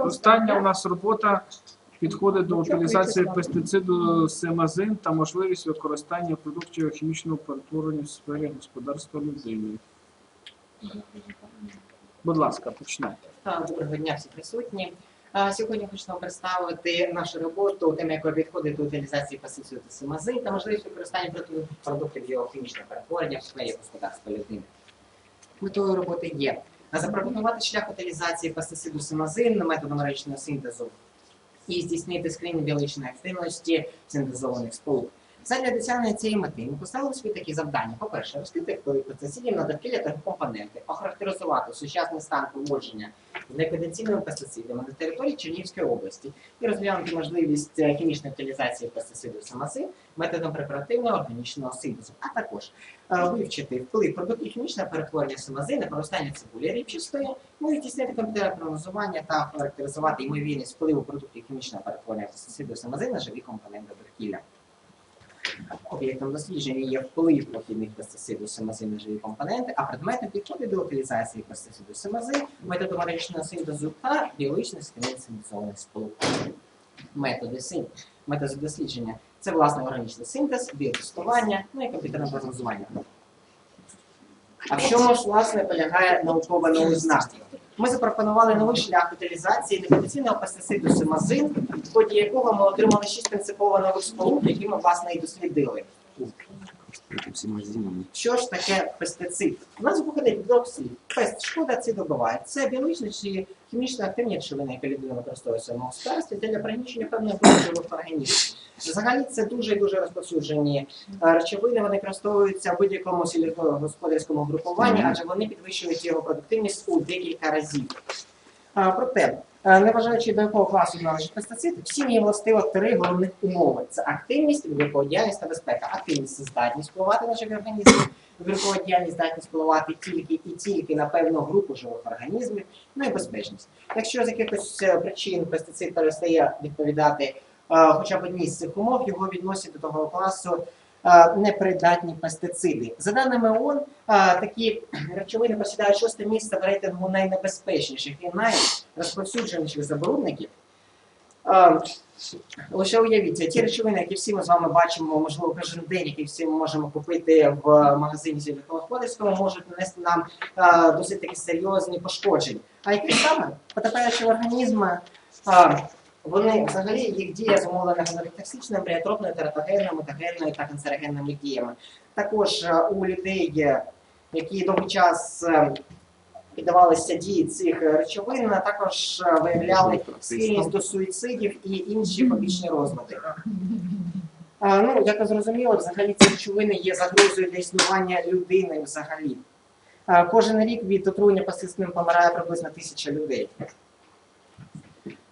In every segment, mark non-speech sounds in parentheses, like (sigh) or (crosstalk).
Остання у нас робота підходить до утилізації пестициду семазин та можливість використання продуктів хімічного перетворення в сфері господарства людини. Будь ласка, починайте. Доброго дня всі присутні. Сьогодні вам представити нашу роботу, тема якої підходить до утилізації пестицидів та семазин та можливість використання продуктів біохімічного перетворення в сфері господарства людини. Метою роботи є запропонувати шлях утилізації пестициду семазин методом речного синтезу і здійснити скринінг біологічної активності синтезованих сполук. Задля досягнення цієї мети ми поставили собі такі завдання. По-перше, розкрити вплив пестицидів на довкілля та компоненти, охарактеризувати сучасний стан поводження з неконвенційними пестицидами на території Чернігівської області і розглянути можливість е, хімічної утилізації пестицидів самоси методом препаративного органічного синтезу, а також е, вивчити вплив продуктів хімічного перетворення самози на проростання цибулі ріпчастої, ну і здійснити комп'ютерне прогнозування та характеризувати ймовірність впливу продуктів хімічного перетворення пестицидів самози на живі компоненти довкілля. Об'єктом дослідження є вплив похідних пестицидів семази на живі компоненти, а предметом підходить до утилізації пестицидів семази, методом органічного синтезу та біологічних скринів синтезованих сполук. Методи син, методи дослідження це власне органічний синтез, біотестування, ну і комп'ютерне прогнозування. А в чому ж власне полягає наукова новизна? Ми запропонували новий шлях утилізації неконвенційного пестициду семазин, в ході якого ми отримали шість принципово нових сполук, які ми власне і дослідили. Що ж таке пестицид? У нас виходить до слів. Пест шкода це добиває. Це біологічно чи хімічно активні речовини, які людина використовує в своєму господарстві для приміщення певних групи живих організмів. Взагалі це дуже і дуже розповсюджені е, речовини. Вони використовуються в будь-якому сільськогосподарському групуванні, адже вони підвищують його продуктивність у декілька разів. Проте, е, неважаючи до якого класу належить пестицид, всім є властиво три головних умови: це активність, вибіркова діяльність та безпека. Активність це здатність впливати на живі організми, вибіркова діяльність здатність впливати тільки і тільки на певну групу живих організмів, ну і безпечність. Якщо з якихось е, причин пестицид перестає відповідати е, хоча б одній з цих умов, його відносять до того класу е, непридатні пестициди. За даними ООН, е, такі речовини посідають шосте місце в рейтингу найнебезпечніших і найрозповсюдженіших забрудників. Е, Лише уявіть, ті речовини, які всі ми з вами бачимо, можливо, кожен день, які всі ми можемо купити в магазині сільськогосподарському, можуть нанести нам е, досить такі серйозні пошкодження. А які саме потрапляючи в організм, е, вони взагалі їх дія зумовлена генотоксичними, реатропною, тератогенною, мутагенною та канцерогенними діями. Також е, у людей, е, які довгий час е, піддавалися дії цих речовин, також е, виявляли схильність до суїцидів і інші побічні розлади. Ну, як ви зрозуміли, взагалі ці речовини є загрозою для існування людини взагалі. Кожен рік від отруєння пастисним помирає приблизно тисяча людей.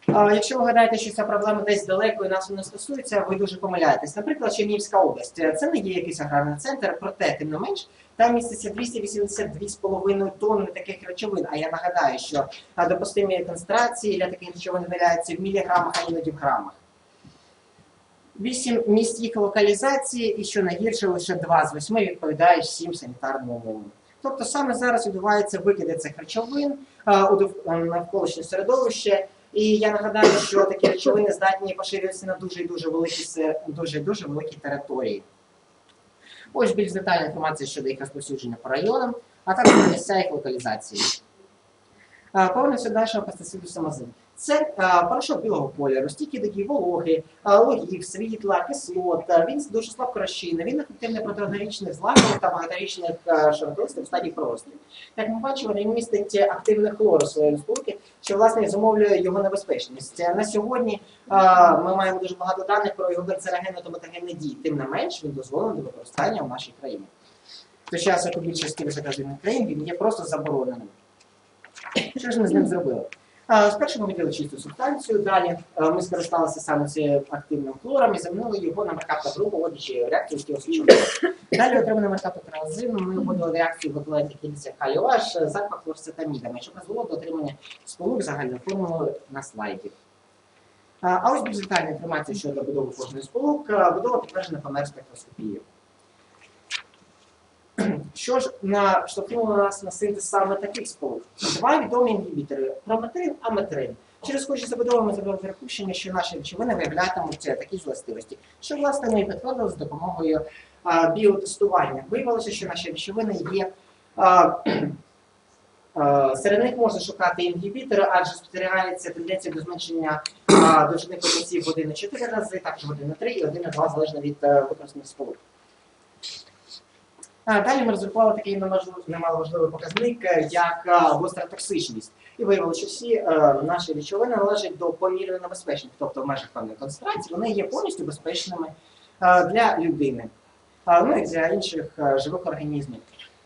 Якщо ви гадаєте, що ця проблема десь далеко і нас не стосується, ви дуже помиляєтесь. Наприклад, Чернігівська область це не є якийсь аграрний центр, проте, тим не менш, там міститься 282,5 тонни таких речовин. А я нагадаю, що допустимі концентрації для таких речовин виділяються в міліграмах, а іноді в грамах. Вісім місць їх локалізації і що найгірше, лише два з восьми відповідають всім санітарним умовам. Тобто саме зараз відбуваються викиди цих речовин у навколишнє середовище. І я нагадаю, що такі речовини здатні поширюватися на дуже і дуже великі дуже дуже великі території. Ось більш детальна інформація щодо їх розповсюдження по районам, а також місця їх локалізації. Повернемося далі пестициду самозин. Це е, порошок білого кольору, до дії вологи, е, логів, світла, кислот. Він дуже слабко розчинний, він ефективний проти однорічних злакових та багаторічних е, широтолистів в стадії проросту. Як ми бачимо, він містить активне хлор у своєї сполуки, що власне зумовлює його небезпечність. На сьогодні ми маємо дуже багато даних про його канцерогенну та мутагенні дії. Тим не менш, він дозволений до використання в нашій країні. В той час, як у більшості високорозвинених країн, він є просто забороненим. Що ж ми з ним зробили? А, Спершу ми виділи чисту субстанцію, далі е, ми скористалися саме цим активним хлором і замінили його на меркаптор групу, вводячи реакцію стіосичного. Далі отриманий меркаптор транзину, ми вводили реакцію в еквіваленті кільця каліоаш з альфа-хлорцетамідами, що призвело до отримання сполук загальною формулою на слайді. А ось більш детальна інформація щодо будови кожної сполук. Е, Будова підтверджена помер спектроскопією. Що ж наштовхнуло нас на синтез саме таких сполук? Два відомі інгібітори прометрин, аметрин. Через схожі забудови ми зробили припущення, що наші речовини виявлятимуть такі властивості, що власне ми підтвердили з допомогою а, біотестування. Виявилося, що наші речовини є. а, Серед них можна шукати інгібітори, адже спостерігається тенденція до зменшення а, довжини потенції в 1,4 рази, також в 1,3 і 1,2 залежно від е, використаних сполук. А, Далі ми розрахували такий немаловажливий- показник, е, як е, гостра токсичність. І виявилося, що всі е, наші речовини належать до помірно небезпечних, тобто в межах певної концентрації, вони є повністю безпечними е, для людини, ну і для інших е, живих організмів.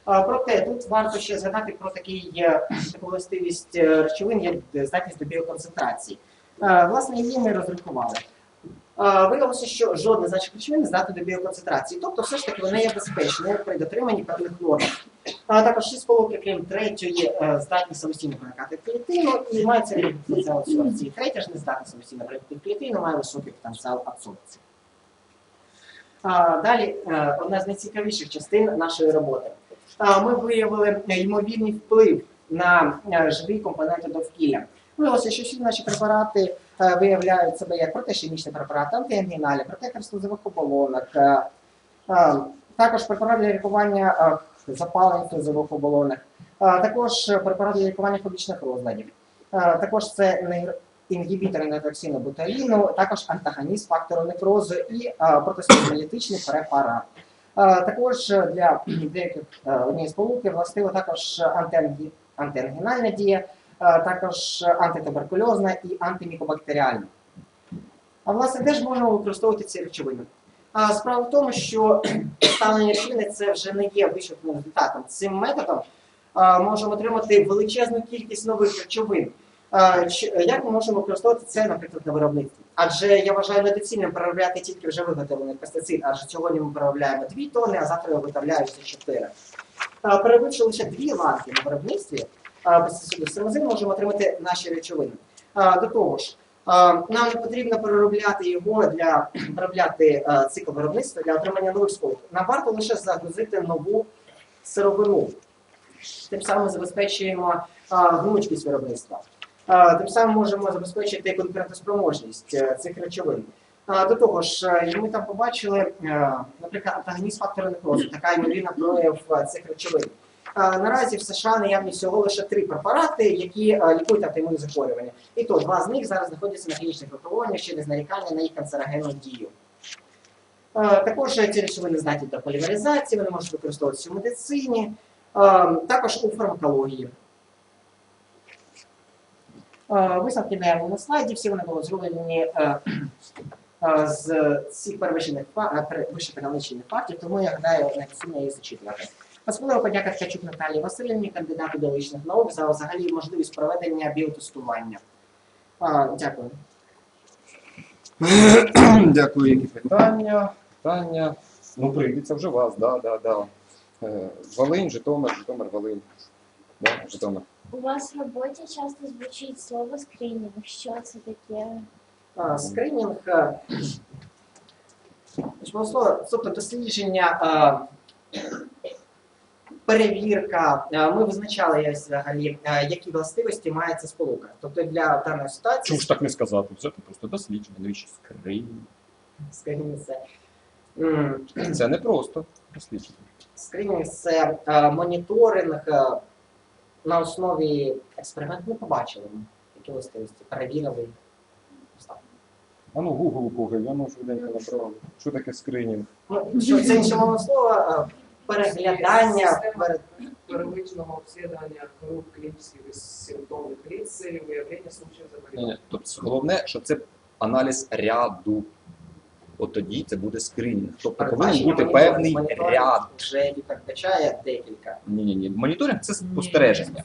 Проте тут варто ще згадати про такий, е, таку властивість е, речовин, як е, здатність до біоконцентрації. Е, Власне, її ми розрахували. Е, Виявилося, що жодна з наших речовин не здатна до біоконцентрації, тобто все ж таки вони є безпечними при дотриманні певних норм. А також шість сполуки, крім третьої, е, здатні самостійно проникати в клітину і середній потенціал абсорбції. Третя ж не здатна самостійно проникати в клітину, має високий потенціал абсорбції. Далі е, одна з найцікавіших частин нашої роботи. Ми виявили ймовірний вплив на живі компоненти довкілля. Виявилося, що всі наші препарати виявляють себе як протихімічні препарати, антиангіналі, протикерслозових оболонок, е, е, також препарат для лікування е, запалень слизових оболонок, е, також препарат для лікування фобічних розладів. Е, Також це нейр- інгібітор нейротоксину буталіну, також антагоніст фактору некрозу і е, препарат. Е, Також для деяких е, однієї сполуки властива також антиангінальна дія, е, також антитуберкульозна і антимікобактеріальна. А власне, де ж можемо використовувати ці речовини? А справа в тому, що (clears throat) ставлення речовини це вже не є вичерпним результатом. Цим методом можемо отримати величезну кількість нових речовин. Як ми можемо використовувати це, наприклад, на виробництві? Адже я вважаю недоцільним переробляти тільки вже виготовлений пестицид, адже сьогодні ми переробляємо 2 тонни, а завтра виготовляються 4. А, Переробивши лише дві ланки на виробництві пестициду симазин, можемо отримати наші речовини. До того ж, нам не потрібно переробляти його для переробляти цикл виробництва для отримання нових сполук. Нам варто лише загрузити нову сировину. Тим самим забезпечуємо гнучкість виробництва. Тим самим можемо забезпечити конкурентоспроможність е, цих речовин. До того ж, е, ми там побачили, е, наприклад, антагоніст фактора некрозу, така ймовірна прояв цих речовин. А, Наразі в США наявні всього лише три препарати, які е, лікують автоімунні захворювання. І то два з них зараз знаходяться на клінічних випробуваннях через нарікання на їх канцерогенну дію. Е, Також ці речовини здатні до полімеризації, вони можуть використовуватися в медицині, е, також у фармакології. Е, Висновки наявні на слайді, всі вони були зроблені е, е, з цих перевищених е, фактів, тому я гадаю, не сумно її зачитувати. Особливо подяка Ткачук Наталії Васильівні, кандидату біологічних наук, за взагалі можливість проведення біотестування. А, Дякую. (coughs) Дякую, які питання. Питання. Ну, прийдеться вже вас, да, да, да. Е, Волинь, Житомир, Житомир, Волинь. Да, Житомир. У вас в роботі часто звучить слово скринінг. Що це таке? А, Скринінг, е, (clears throat) тобто дослідження, е, перевірка. Е, Ми визначали взагалі, е, які властивості має ця сполука. Тобто для даної ситуації Чому ж так не сказати? Це просто дослідження, навіщо скринь. скринінг це. Це не просто дослідження. Скринінг це е, моніторинг на основі експерименту. Ми побачили які властивості, перевірили. А ну, Google Google, я швиденько набрав. Що таке скринінг? Ну, це слово, е, переглядання, первичного обслідування груп клінічних симптомних з целью виявлення случаїв заболівання. Тобто головне, що це аналіз ряду. От тоді це буде скринінг. Тобто повинен бути певний ряд. Вже передбачає декілька. Ні, ні, ні. Моніторинг це спостереження.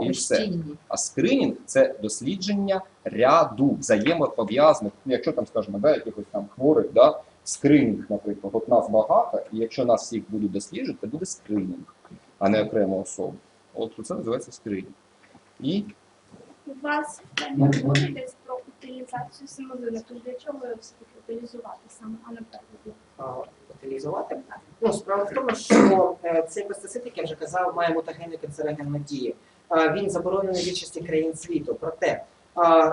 І все. А скринінг це дослідження ряду взаємопов'язаних, ну, якщо там, скажімо, да, якихось там хворих, да, скринінг, наприклад, от нас багато, і якщо нас всіх будуть досліджувати, буде скринінг, а не окрема особа. От це називається скринінг. І У вас не буде десь про утилізацію самовини. Тож для чого все-таки утилізувати саме, а не переробляти? утилізувати. Ну, справа в тому, що е, цей пестицид, як я вже казав, має мутагенну канцерогенну дію. Е, Він заборонений в більшості країн світу. Проте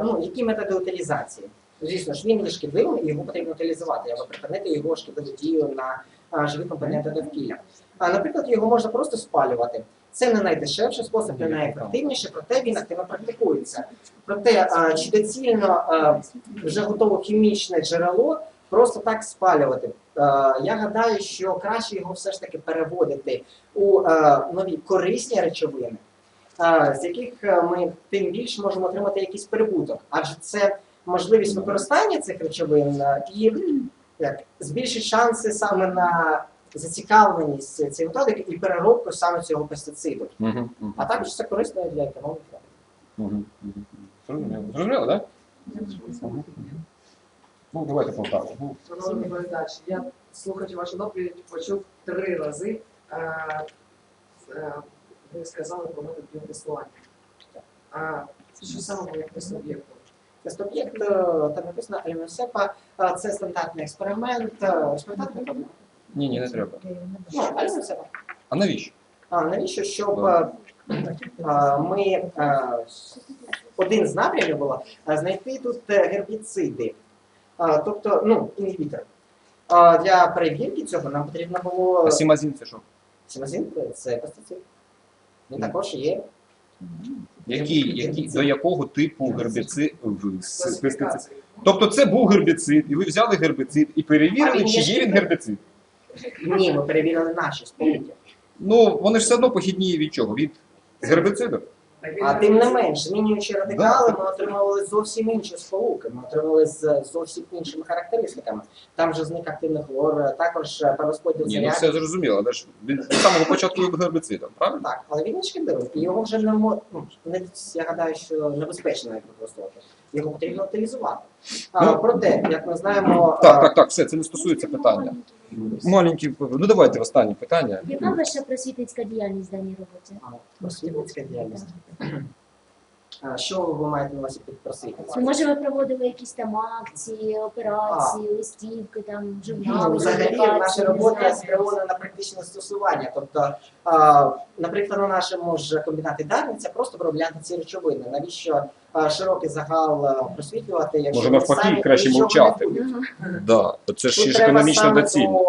ну, які методи утилізації? Звісно ж, він є шкідливим і його потрібно утилізувати, або припинити його шкідливу дію на а, живі компоненти довкілля. А, наприклад, його можна просто спалювати. Це не найдешевший спосіб, не найефективніший, проте він активно практикується. Проте, а, чи доцільно а, вже готове хімічне джерело просто так спалювати? А, я гадаю, що краще його все ж таки переводити у а, нові корисні речовини, а, з яких ми тим більше можемо отримати якийсь прибуток, адже це можливість використання цих речовин і як, збільшить шанси саме на зацікавленість цієї методики і переробку саме цього пестициду. Мгм, мгм, А також це корисно для економіки. мгм, мгм. Зрозуміло. Зрозуміло, так? Ну, давайте Полтаву. Ну, Шановний доповідач, я слухаючи вашу доповідь почув три рази. Е, е, ви сказали про метод біотестування. А що саме було як тест об'єкту? Тест об'єкт е, там написано Альмесепа, це стандартний експеримент. е, Розповідати не треба? Ні, ні, не треба. Ну, Альмесепа. А навіщо? А навіщо? Щоб е, е, ми е, один з напрямів було е, знайти тут е, гербіциди, Е, тобто ну, інгібітори. А Для перевірки цього нам потрібно було А сімазін це що? сімазин, це пестицид. Він також є. Який, який, до якого типу гербіцид? пестицид? Тобто це був гербіцид, і ви взяли гербіцид і перевірили, чи є він гербіцид. Ні, ми перевірили наші сполуки. Ну, вони ж все одно похідні від чого? Від гербіциду. А тим не менш, змінюючи радикали, ми отримували зовсім інші сполуки. Ми отримали з зовсім іншими характеристиками. Там же зник активний хлор, також е, перерозподіл Ні, ну заряд. все зрозуміло, але ж він з самого початку був гербіцидом, правильно? Так, але він не шкідливий. І його вже не мо... ну, не я гадаю, що небезпечно навіть використовувати. Його потрібно утилізувати. А, Ну, проте, як ми знаємо, Так, так, так, все, це не стосується питання. Маленькі, ну давайте останнє питання. Яка ваша просвітницька діяльність в даній роботі? а, просвітницька діяльність. А, Що ви маєте на увазі під? Ну, може, ви проводили якісь там акції, операції, листівки, там журнали, Ну, взагалі публікації, наша не робота знаю. спрямована на практичне застосування. Тобто, а, наприклад, на нашому ж комбінаті Дарниця просто виробляти ці речовини. Навіщо широкий загал просвітлювати, якщо Може, навпаки, самі краще мовчати. Да, це ж Тут ж економічно доцільно.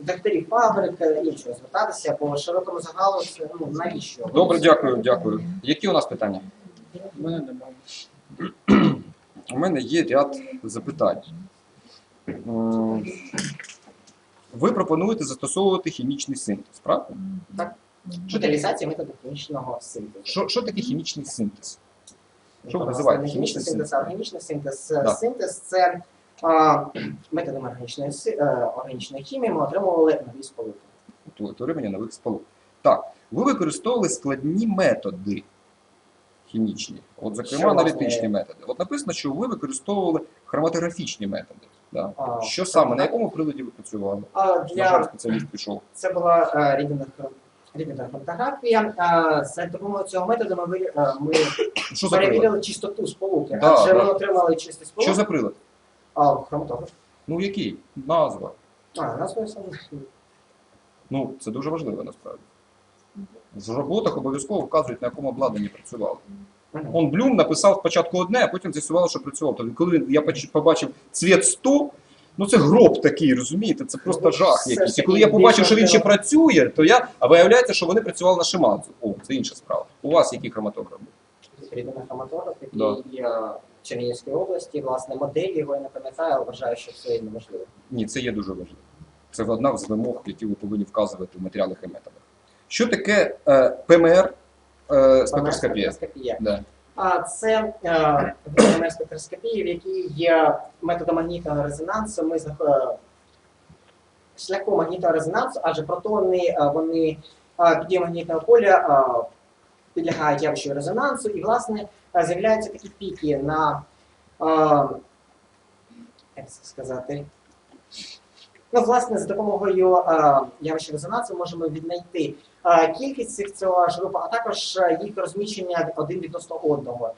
до докторів фабрик е, іншого звертатися, по широкому загалу це ну навіщо? Добре, дякую, дякую. Які у нас питання? У мене немає. У мене є ряд запитань. Ви пропонуєте застосовувати хімічний синтез, правда? Утилізація методу хімічного синтезу. Що, що таке хімічний синтез? Що ви називаєте хімічний синтез, органічний синтез. Е, Да. Синтез це а, методом органічної, е, органічної хімії ми отримували нові сполуки. утворення нових сполук. Так, ви використовували складні методи хімічні, от, зокрема, Що, власне, аналітичні методи. От написано, що ви використовували хроматографічні методи. Да. А, Що так, саме, на якому приладі ви працювали? А На жаль, спеціаліст пішов. це була е, рідина хром- рідина хроматографія. За допомогою цього методу ми, е, ми Що за прилад? перевірили чистоту сполуки. Да, Адже да. ми отримали сполук. Що за прилад? А, хроматограф. Ну який? Назва. А, назва саме. Ну, це дуже важливо насправді. В роботах обов'язково вказують, на якому обладнанні працювали. Он Блюм написав спочатку одне, а потім з'ясувало, що працював. Тобто, коли я поч- побачив цвіт 100, ну це гроб такий, розумієте? Це просто Ну, жах якийсь. І коли я побачив, що він ще працює, то я. А виявляється, що вони працювали на Шимадзу. О, це інша справа. У вас який хроматограф був? Рідина хроматограф, який Да. є в Чернігівській області. Власне, модель його я не пам'ятаю, але вважаю, що це неможливо. Ні, це є дуже важливо. Це одна з вимог, які ви повинні вказувати в матеріалах і методах. Що таке е, ПМР е, спектроскопія? Спектроскопія. Да. Це е, вимір спектроскопії, в якій є методом магнітного резонансу. Ми е, шляхом магнітного резонансу, адже протони е, вони під магнітного поля підлягають явищу резонансу, і власне з'являються такі піки на як це сказати. Ну, власне, за допомогою е, явища резонансу можемо віднайти е, кількість цих цього ж груп, а також е, їх розміщення один відносно одного.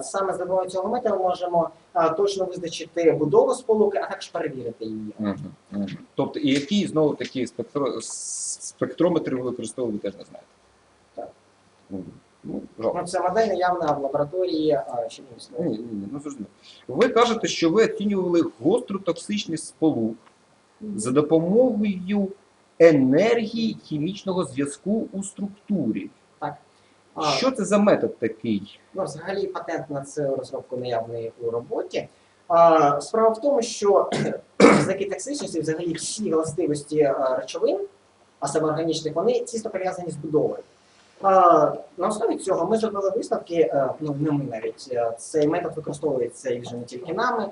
Саме за допомогою цього методу можемо точно визначити будову сполуки, а також перевірити її. Мгм, мгм. Тобто, і які знову такі спектро... спектрометри ви використовували, ви теж не знаєте. Так. Ну. Ну, це модель наявна в лабораторії ще не існує. Ні, ні, ні, ну зрозуміло. Ви кажете, що ви оцінювали гостру токсичність сполук за допомогою енергії хімічного зв'язку у структурі. А, Що це за метод такий? Ну, взагалі патент на цю розробку наявний у роботі. А, справа в тому, що (clears throat) знаки токсичності, взагалі всі властивості речовин, а саме органічних, вони тісно пов'язані з будовою. А, на основі цього ми зробили висновки, е, ну не ми навіть е, цей метод використовується і вже не тільки нами.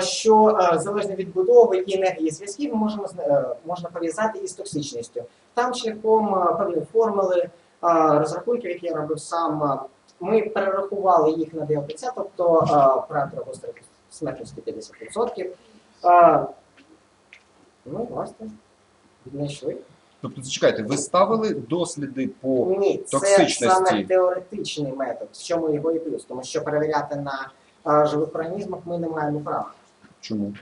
Що залежно від будови і енергії зв'язків можемо е, можна пов'язати із токсичністю. Там шляхом е, певної формули розрахунків, які я робив сам, ми перерахували їх на ДЛПЦ, тобто а, параметри гострої смертності 50%. Ну, власне, віднайшли. Тобто, зачекайте, ви ставили досліди по Ні, це саме теоретичний метод, в чому його і плюс, тому що перевіряти на а, живих організмах ми не маємо права. чому?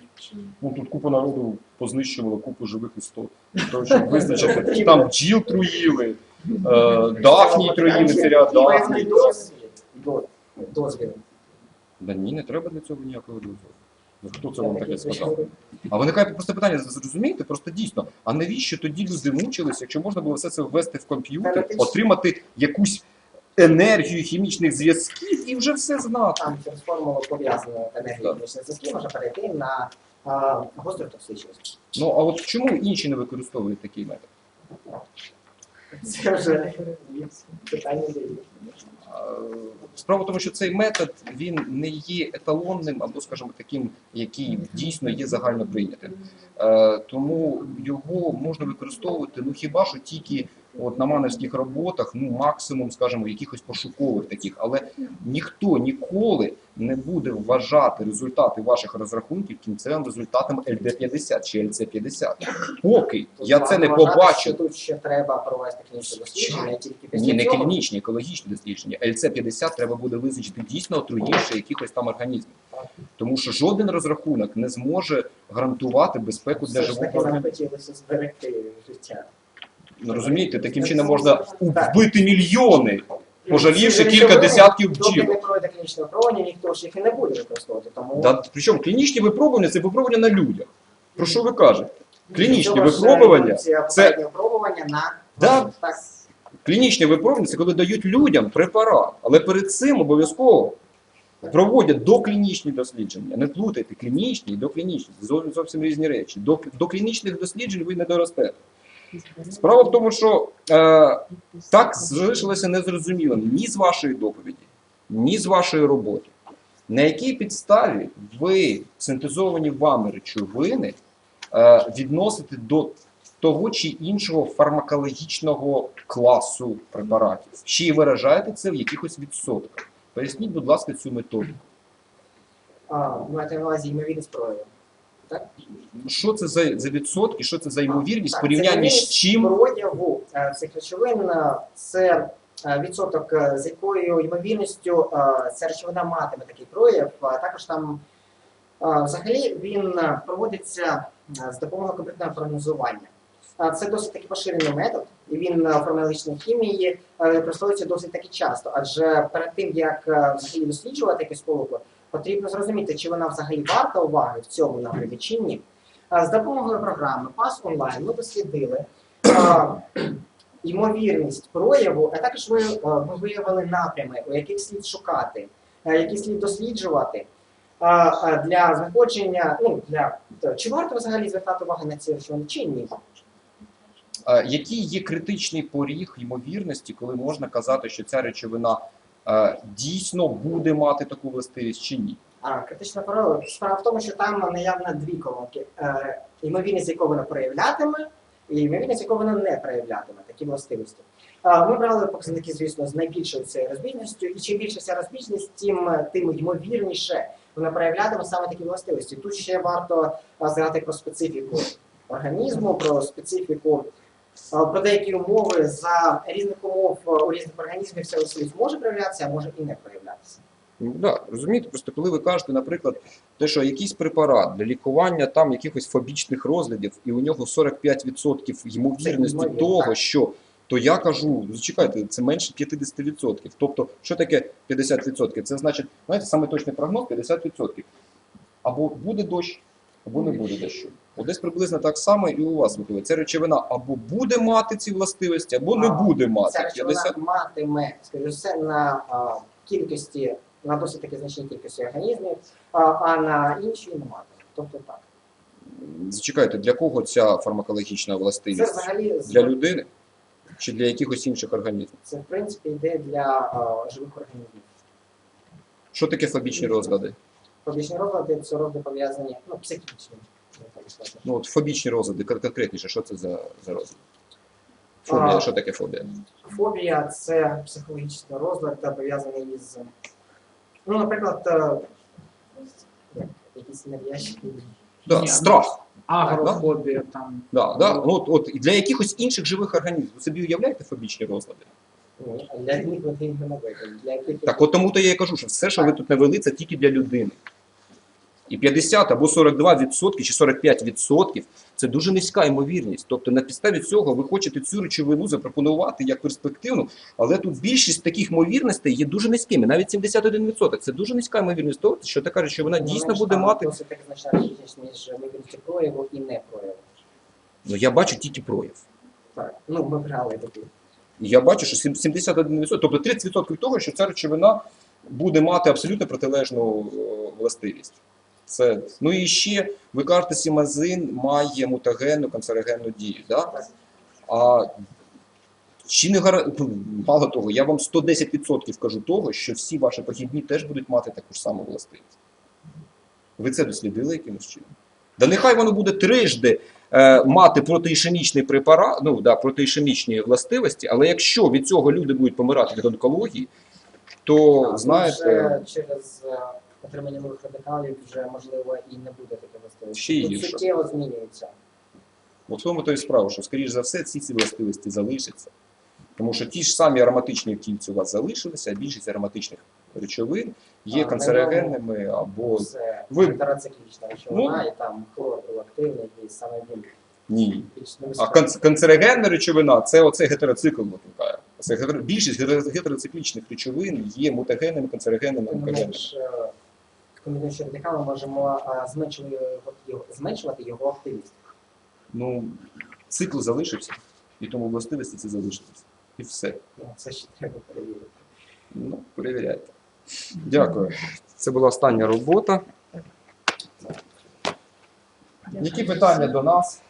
Ну тут купа народу познищувала купу живих істот. Тому що визначити, там бджіл труїли, е, дафній труїли, досвід, до- дозвіл. Да ні, не треба для цього ніякого дозволу. Ну, Хто це вам таке сказав? А виникає просто питання, зрозумієте, просто дійсно, а навіщо тоді люди мучилися, якщо можна було все це ввести в комп'ютер, отримати якусь енергію хімічних зв'язків і вже все знати. Там через формулу пов'язаної енергії хімічних зв'язків може перейти на гостру токсичність. Ну а от чому інші не використовують такий метод? Це вже питання Справа в тому, що цей метод він не є еталонним або, скажімо, таким, який дійсно є загально прийнятим. Е, Тому його можна використовувати ну хіба що тільки от на манерських роботах, ну максимум, скажімо, якихось пошукових таких, але ніхто ніколи не буде вважати результати ваших розрахунків кінцевим результатом LD50 чи LC50. Поки я це не Вважати, побачу. що Тут ще треба провести клінічне дослідження, тільки після Ні, не цього клінічні, екологічні дослідження. ЛЦ-50 треба буде визначити дійсно отруївши якихось там організмів. Тому що жоден розрахунок не зможе гарантувати безпеку для все ж живого таки нам організму. хотілося зберегти життя. Ну, Розумієте, таким чином можна вбити мільйони, пожалівши кілька десятків бджіл. не пройде клінічне випробування, ніхто ж їх і не буде використовувати. Тому Да, причому клінічні випробування це випробування на людях. Про що ви кажете? Клінічні випробування це випробування на Да. так. Клінічне випробування це коли дають людям препарат, але перед цим обов'язково проводять доклінічні дослідження. Не плутайте клінічні і доклінічні. Це зовсім, зовсім різні речі. До, до клінічних досліджень ви не доростете. Справа в тому, що е, так залишилося незрозумілим ні з вашої доповіді, ні з вашої роботи. На якій підставі ви синтезовані вами речовини е, відносите до того чи іншого фармакологічного класу препаратів. Ще й виражаєте це в якихось відсотках. Поясніть, будь ласка, цю методику. А, маєте на увазі ймовірність прояву. Що це за, за відсотки, що це за ймовірність Так, порівнянні з чим? Прояву е, цих речовин е, це е, відсоток, з якою ймовірністю ця речовина матиме такий прояв. Також там взагалі він проводиться з допомогою комп'ютерного прогнозування. Це досить таки поширений метод, і він в формулічній хімії використовується досить таки часто. Адже перед тим як взагалі досліджувати якусь сполуку, потрібно зрозуміти, чи вона взагалі варта уваги в цьому напрямі чи ні. Е, З допомогою програми PASS Online ми дослідили е, (clears throat) ймовірність прояву, а також ми, е, виявили напрями, у яких слід шукати, е, які слід досліджувати е, е, для знаходження, ну для е, чи варто взагалі звертати увагу на ці речовини, чи ні. Який є критичний поріг ймовірності, коли можна казати, що ця речовина е, дійсно буде мати таку властивість чи ні? А критична порада справа в тому, що там наявно дві колонки. Е, ймовірність, яку вона проявлятиме, і ймовірність, яку вона не проявлятиме, такі властивості. Е, ми брали показники, звісно, з найбільшою цією розбіжністю, і чим більше ця розбіжність, тим, е, тим ймовірніше вона проявлятиме саме такі властивості. Тут ще варто е, згадати про специфіку організму, про специфіку. Е, Про деякі умови за різних умов е, у різних організмів властивість може проявлятися, а може і не проявлятися. Ну, да, розумієте, просто коли ви кажете, наприклад, те, що якийсь препарат для лікування там якихось фобічних розладів, і у нього 45% ймовірності ймовірно, того, так. що то я кажу, зачекайте, це менше 50%. Тобто, що таке 50%? Це значить, знаєте, саме точний прогноз 50%. Або буде дощ, або не буде дощу. От десь приблизно так само і у вас виходить. Ця речовина або буде мати ці властивості, або не буде мати. Ця речовина 50... матиме, скажімо, все на а, кількості, на досить таки значній кількості організмів, а, а на інші не матиме. Тобто так. Зачекайте, для кого ця фармакологічна Це властивість? взагалі Для людини чи для якихось інших організмів? це в принципі йде для а, живих організмів. Що таке фобічні розлади? Побічні розлади це розлади пов'язані, ну, психічні. Ну от фобічні розлади, конкретніше, що це за, за розлад? Фобія, А. що таке фобія? Фобія це психологічний розлад, та пов'язаний із, ну, наприклад, е, як, якісь нав'язчиві. Да, Ні, страх. Агрофобія там. Да, да. Ну, от, от, і для якихось інших живих організмів. Ви собі уявляєте фобічні розлади? Так от тому то я і кажу, що все, що ви тут навели, це тільки для людини. І 50 або 42 відсотки чи 45 відсотків це дуже низька ймовірність. Тобто на підставі цього ви хочете цю речовину запропонувати як перспективну, але тут більшість таких ймовірностей є дуже низькими, навіть 71 відсоток. Це дуже низька ймовірність того, що така речовина Ну, дійсно буде мати. Досить таки значна різниця між ймовірністю прояву і не прояву. Ну я бачу тільки прояв. Так, ну ми брали таку. Я бачу, що 71%, тобто 30% того, що ця речовина буде мати абсолютно протилежну е, властивість. Це, ну і ще ви кажете, сімазин має мутагенну канцерогенну дію. Да? А чи не гара... ну, мало того, я вам 110% кажу того, що всі ваші похідні теж будуть мати таку ж саму властивість. Ви це дослідили якимось чином? Да нехай воно буде трижди мати протиішемічний препарат, ну да, протиішемічні властивості, але якщо від цього люди будуть помирати від онкології, то А, знаєте, вже через е, отримання нових радикалів вже можливо і не буде таке властивості. Ще Тут гірше. суттєво змінюється. в тому то і справа, що, скоріш за все, ці ці властивості залишаться. Тому що ті ж самі ароматичні втільці у вас залишилися, а більшість ароматичних речовин є А, канцерогенними або Це ви- тетрациклічна речовина, Ну. і там хлор був активний, і саме він ні. А канцерогенна речовина це оцей гетероцикл викликає. Це більшість гетероциклічних речовин є мутагенними, канцерогенними, онкогенними. е, комбінуючи радикали, можемо е, зменшувати його, його- зменшувати його активність. Ну, цикл залишився, і тому властивості це залишилися. І все. Ну, Це ще треба перевірити. Ну, перевіряйте. Дякую. Це була остання робота. Які питання до нас?